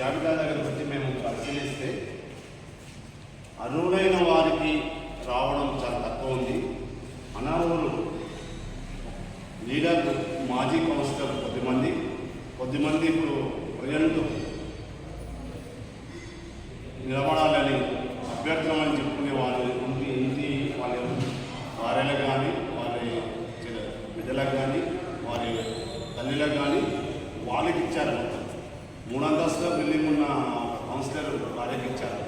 జాబితా దగ్గర వచ్చి మేము పరిశీలిస్తే అర్హులైన వారికి రావడం చాలా తక్కువ ఉంది. అనార్హులు లీడర్ మాజీ కౌన్సిలర్ కొద్దిమంది కొద్దిమంది ఇప్పుడు ప్రజెంట్ నిలబడాలని అభ్యర్థులమని చెప్పుకునే వాళ్ళు ఇంటి ఇంటి వాళ్ళ భార్యలకు కానీ వారి బిడ్డలకు కానీ వారి తల్లిలకు కానీ వాళ్ళకి ఇచ్చారు మొత్తం బిల్డింగ్ ఉన్న కౌన్సిలర్ వారికి ఇచ్చారు.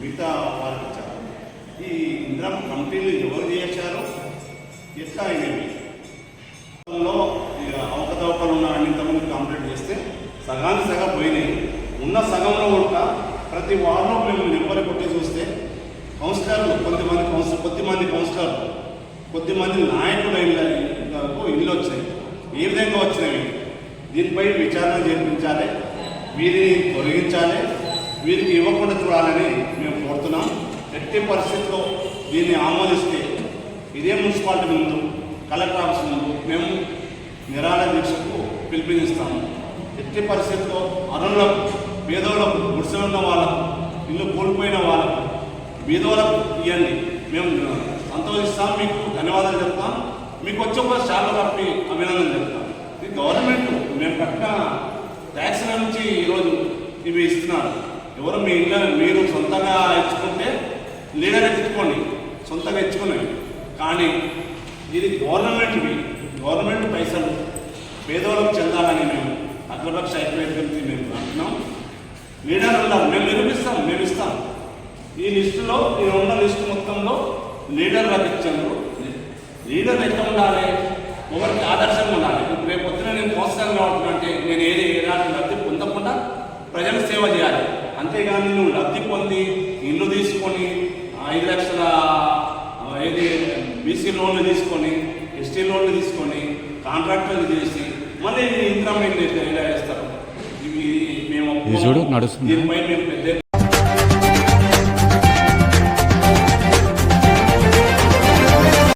మిగతా వారికి ఇచ్చారు. ఈ ఇంద్రం కమిటీలు ఎవరు చేశారు? ఎట్లా అయినవి? అవకతవకలు ఉన్న అన్నింతమంది కంప్లీట్ చేస్తే సగానికి సగం పోయినాయి. ఉన్న సగంలో కూడా ప్రతి వారంలో మేము నెంబర్ కొట్టి చూస్తే కౌన్సిలర్లు కొంతమంది కౌన్సిలర్ కొద్దిమంది కౌన్సిలర్లు కొద్దిమంది నాయకులు ఇళ్ళకు ఇల్లు వచ్చాయి ఏ విధంగా వచ్చినాయి? దీనిపై విచారణ జరిపించాలి. వీరిని తొలగించాలి. వీరికి ఇవ్వకుండా చూడాలని మేము కోరుతున్నాం. ఎట్టి పరిస్థితిలో దీన్ని ఆమోదిస్తే ఇదే మున్సిపాలిటీ ముందు కలెక్టర్ ఆఫీస్ ముందు మేము నిరాళ దీక్షకు పిలుపునిస్తాము. ఎట్టి పరిస్థితిలో అరుణులకు పేదోళ్ళకు గుడిసెలు ఉన్న వాళ్ళకు ఇల్లు కోల్పోయిన వాళ్ళకు బీదోళ్ళకు ఇవ్వండి. మేము సంతోషిస్తాం. మీకు ధన్యవాదాలు చెప్తాం. మీకు వచ్చే ఒక శాఖ తప్పి అభినందన చెప్తాం. గవర్నమెంట్. మేము కట్టిన ట్యాక్స్ నుంచి ఈరోజు ఇవి ఇస్తున్నారు. ఎవరు మీ ఇళ్ళ మీరు సొంతంగా ఇచ్చుకుంటే లీడర్ ఎత్తుకోండి. సొంతంగా ఇచ్చుకునేవి కానీ ఇది గవర్నమెంట్వి. గవర్నమెంట్ పైసలు పేదవాళ్ళకు చెందాలని మేము అగ్రపక్ష ఐక్యవేదికకి మేము అంటున్నాం లీడర్ ఉన్నారు. మేము నిరూపిస్తాం. మేము ఇస్తాం. ఈ లిస్టులో నేను ఉన్న లిస్టు మొత్తంలో లీడర్ ఇచ్చాను లీడర్ ఎట్లా ఉండాలి? ఒకరికి ఆదర్శంగా ఉండాలి. ఇప్పుడు రేపు పొద్దున నేను మోసంగా ఉంటున్నంటే నేను ఏది ఎలాంటి లబ్ధి పొందకుండా ప్రజల సేవ చేయాలి. అంతేగాని నువ్వు లబ్ధి పొంది ఇల్లు తీసుకొని ఐదు లక్షల ఏది బీసీ లోన్లు తీసుకొని ఎస్టీ లోన్లు తీసుకొని కాంట్రాక్టర్లు చేసి మళ్ళీ ఇంద్రమైన వేస్తారు ఇవి మేము. దీనిపై మేము పెద్ద